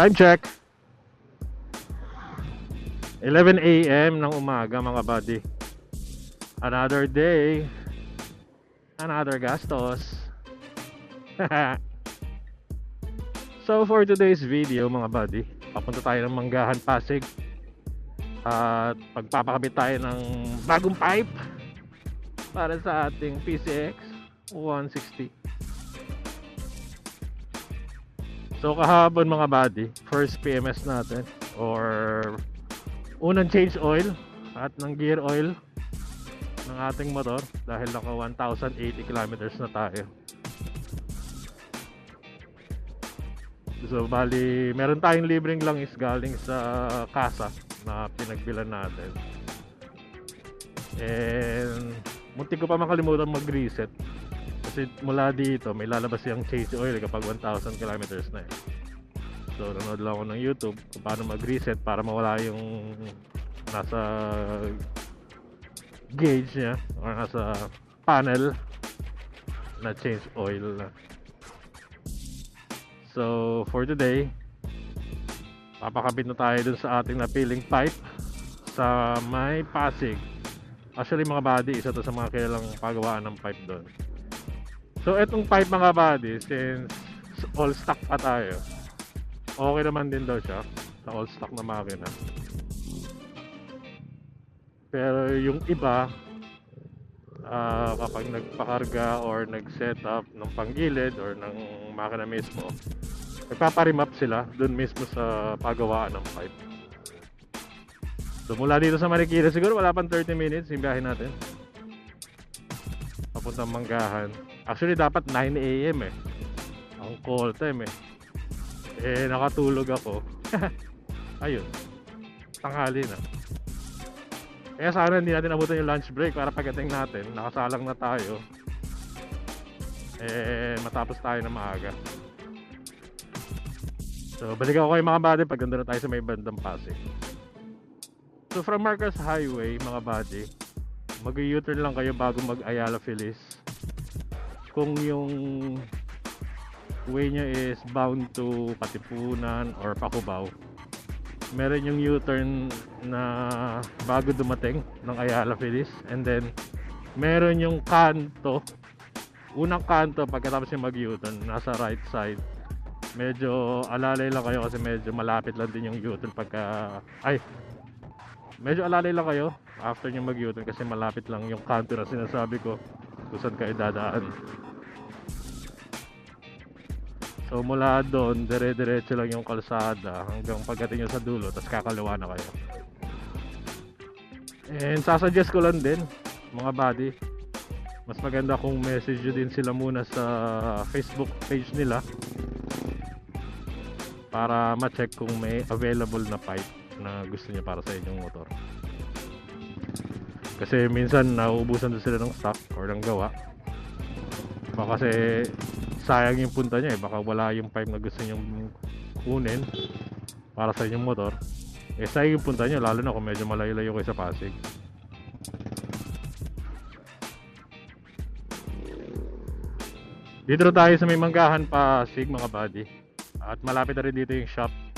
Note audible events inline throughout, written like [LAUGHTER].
Time check. 11 a.m. ng umaga mga buddy. Another day. Another gastos. [LAUGHS] so for today's video mga buddy, papunta tayo ng Manggahan Pasig. At pagpapakabit tayo ng bagong pipe para sa ating PCX 160. So kahapon mga buddy, first PMS natin or unang change oil at ng gear oil ng ating motor dahil naka 1080 kilometers na tayo. So bali, meron tayong libreng langis galing sa kasa na pinagbilan natin. And muntik ko pa makalimutan mag-reset kasi mula dito may lalabas yung change oil kapag 1000 kilometers na eh. So nanood lang ako ng YouTube kung paano mag-reset para mawala yung nasa gauge niya or nasa panel na change oil na. So for today, papakabit na tayo dun sa ating napiling pipe sa may Pasig. Actually mga buddy, isa to sa mga kilalang pagawaan ng pipe doon. So etong pipe mga buddy, since all stock pa tayo, okay naman din daw siya sa all stock na makina. Pero yung iba, ah, kapag nagpakarga or nag-setup ng panggilid or ng makina mismo, nagpaparimap sila dun mismo sa pagawaan ng pipe. So mula dito sa Marikina siguro wala pang 30 minutes yung biyahe natin. Papuntang Manggahan. Actually dapat 9 a.m. eh. Ang call time eh. Eh nakatulog ako. [LAUGHS] Ayun. Tanghali na. Kaya sana hindi natin abutan yung lunch break para pagdating natin, nakasalang na tayo. Eh matapos tayo na maaga. So balik ako kayo mga buddy pag na tayo sa may bandang Pasig. So from Marcos Highway mga buddy, mag-U-turn lang kayo bago mag-Ayala Feliz. Kung yung way nyo is bound to Patipunan or Pacubao, meron yung U-turn na bago dumating ng Ayala Feliz and then meron yung kanto unang kanto pagkatapos yung mag U-turn nasa right side. Medyo alalay lang kayo kasi medyo malapit lang din yung U-turn pagka ay medyo alalay lang kayo after nyo mag U-turn kasi malapit lang yung kanto na sinasabi ko kung saan kayo dadaan So mula doon, dire-diretso lang yung kalsada hanggang pagdating nyo sa dulo, tapos kakaliwa na kayo. And sasuggest ko lang din, mga buddy, mas maganda kung message nyo din sila muna sa Facebook page nila para ma-check kung may available na pipe na gusto nyo para sa inyong motor. Kasi minsan nauubusan din sila ng stock or ng gawa. Baka kasi sayang yung punta niya eh. Baka wala yung pipe na gusto niyong kunin para sa inyong motor. Eh sayang yung punta niya lalo na kung medyo malayo-layo kayo sa Pasig. Dito tayo sa may manggahan Pasig mga buddy. At malapit na rin dito yung shop.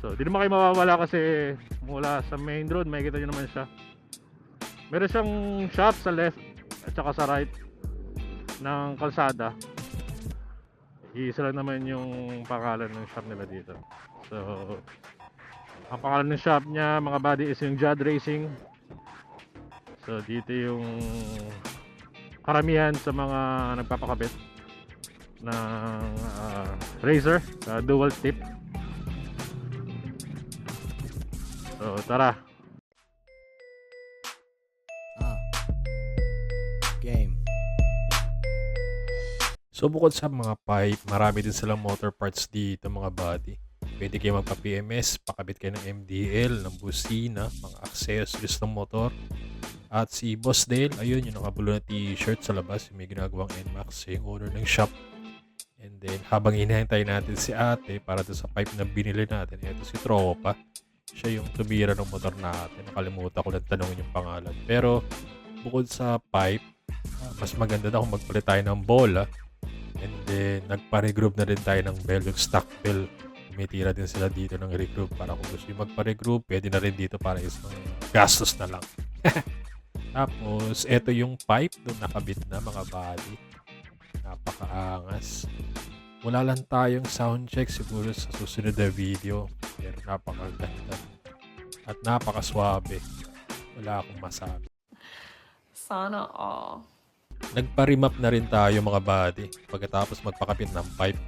So, di naman kayo mawawala kasi mula sa main road, makikita nyo naman siya. Meron siyang shop sa left at saka sa right ng kalsada. Isa lang naman yung pangalan ng shop nila dito. So, ang pangalan ng shop niya, mga buddy, is yung Jad Racing. So, dito yung karamihan sa mga nagpapakabit ng ah, Razer sa dual tip. So, tara. Ah. Game. So bukod sa mga pipe, marami din silang motor parts dito mga body. Pwede kayo magpa-PMS, pakabit kayo ng MDL, ng busina, mga accessories ng motor. At si Boss Dale, ayun yung nakabulo na t-shirt sa labas, yung may ginagawang NMAX, yung owner ng shop. And then habang hinihintay natin si ate para sa pipe na binili natin, ito si Tropa. Siya yung tumira ng motor natin. Nakalimutan ko lang tanongin yung pangalan. Pero bukod sa pipe, ah, mas maganda na kung magpalit tayo ng bola And then, nagpa-regroup na rin tayo ng bell, yung stock bell. Tumitira din sila dito ng regroup para kung gusto yung magpa-regroup, pwede na rin dito para isang gastos na lang. [LAUGHS] Tapos, eto yung pipe doon nakabit na mga body. Napakaangas. Wala lang tayong sound check siguro sa susunod na video. Pero napakaganda. At napakaswabe. Wala akong masabi. Sana all. Nagpa-remap na rin tayo mga body pagkatapos magpakapit ng pipe.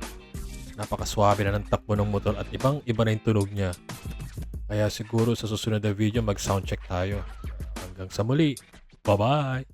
Napakaswabe na ng takbo ng motor at ibang iba na yung tunog niya. Kaya siguro sa susunod na video mag sound check tayo. Hanggang sa muli. Bye-bye!